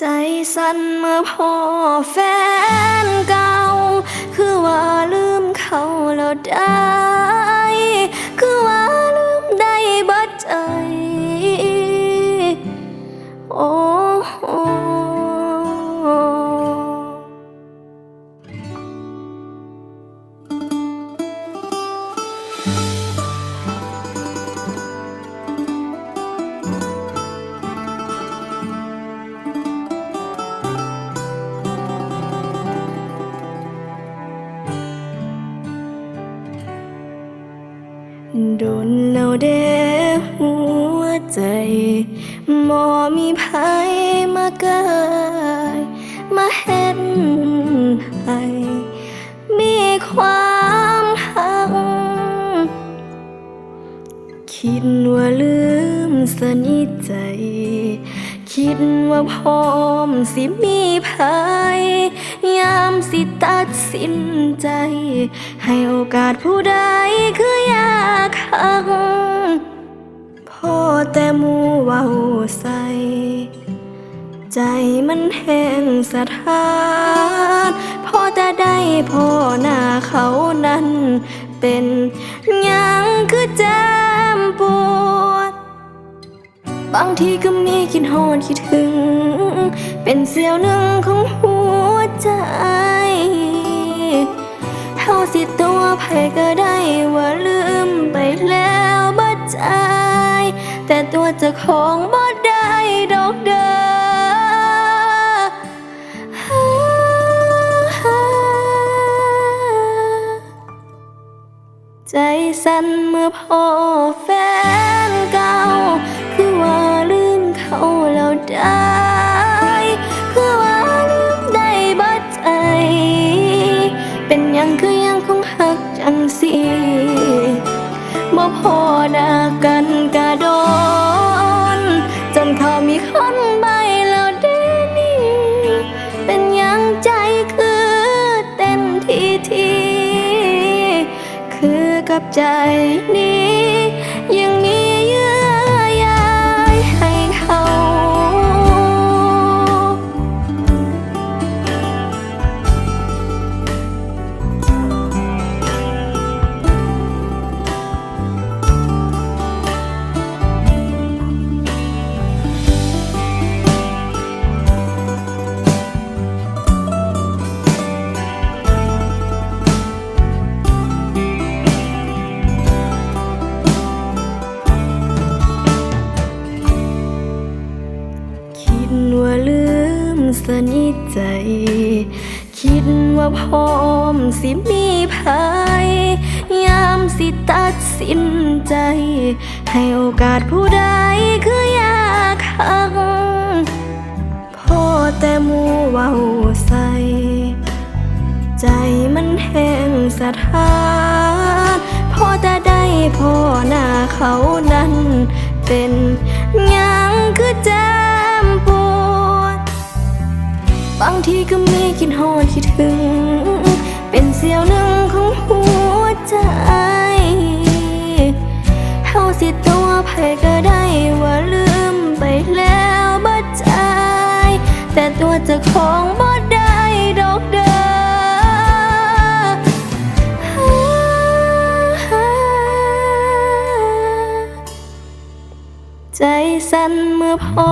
ใจสั่นเมื่อพ่อแฟนเก่า คือว่าลืมเขาแล้วได้ โดนแล้วเด้หัวใจบ่มีภัยมาเกยมาเห็นให้มีความหัก คิดว่าลืมสนิทใจ คิดว่าพร้อมสิมีภัยยามสิตัดสินใจ ให้โอกาสผู้ใดคือยากักพ่อแต่มูเว้าใส่ใจมันแห้งสะท้านพ่อจะได้พ่อหน้าเขานั้น เป็นยังคือแจมปวด บางทีก็มีคิดฮอดคิดถึง เป็นเสี้ยวหนึ่งของหัวใจ สิตัวไผก็ได้ว่าลืมไปแล้วบัดใจ แต่ตัวจะของบ่ได้ดอกเด้อใจสั่นเมื่อพ่อแฟนเก่า คือว่าลืมเขาแล้วได้ พอหน้ากันกะโดน จนเขามีคนใบแล้วเดนี่ เป็นยังใจคือเต้นทีที คือกับใจนี้ ใจ คิดว่าพร้อมสิมีภัยยามสิตัดสินใจ ให้โอกาสผู้ใดคืออยากหักพ่อแต่มูเว้าใส่ใจมันแห้งสะท้านพอแต่ได้พ่อหน้าเขานั้นเป็นยังคือแจ บางทีก็มีคิดฮอดคิดถึง เป็นเสี้ยวหนึ่งของหัวใจเท่าสิตัวไผก็ได้ว่าลืมไปแล้วบัดใจแต่ตัวเจะของบ่ได้ดอกเด้อใจสั่นเมื่อพ่อ